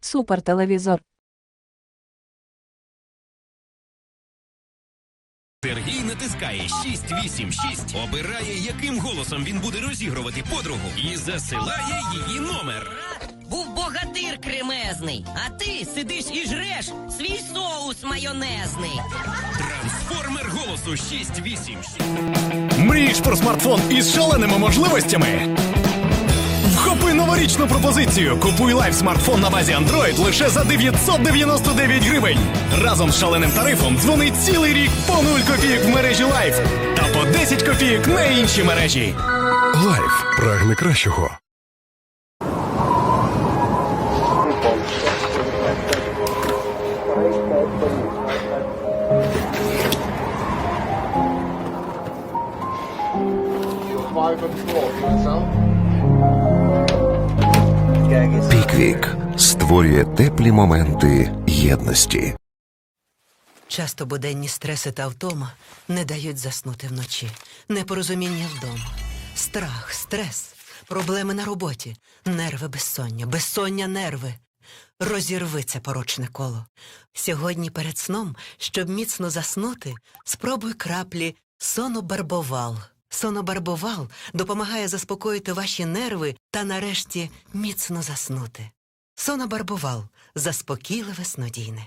Супертелевізор. Сергій натискає 686, обирає, яким голосом він буде розігрувати подругу, і засилає її номер. Був богатир кремезний, а ти сидиш і жреш свій соус майонезний. Трансформер голосу 686. Мрієш про смартфон із шаленими можливостями? Вхопи новорічну пропозицію. Купуй лайф смартфон на базі Android лише за 999 гривень. Разом з шаленим тарифом дзвони цілий рік по 0 копійок в мережі Лайф та по 10 копійок на інші мережі. Лайф прагне кращого. Піквік створює теплі моменти єдності. Часто буденні стреси та втома не дають заснути вночі, непорозуміння вдома, страх, стрес, проблеми на роботі, нерви безсоння, безсоння нерви. Розірви це порочне коло. Сьогодні перед сном, щоб міцно заснути, спробуй краплі сонобарбовал. Сонобарбовал допомагає заспокоїти ваші нерви та нарешті міцно заснути. Сонобарбовал заспокійливе снодійне.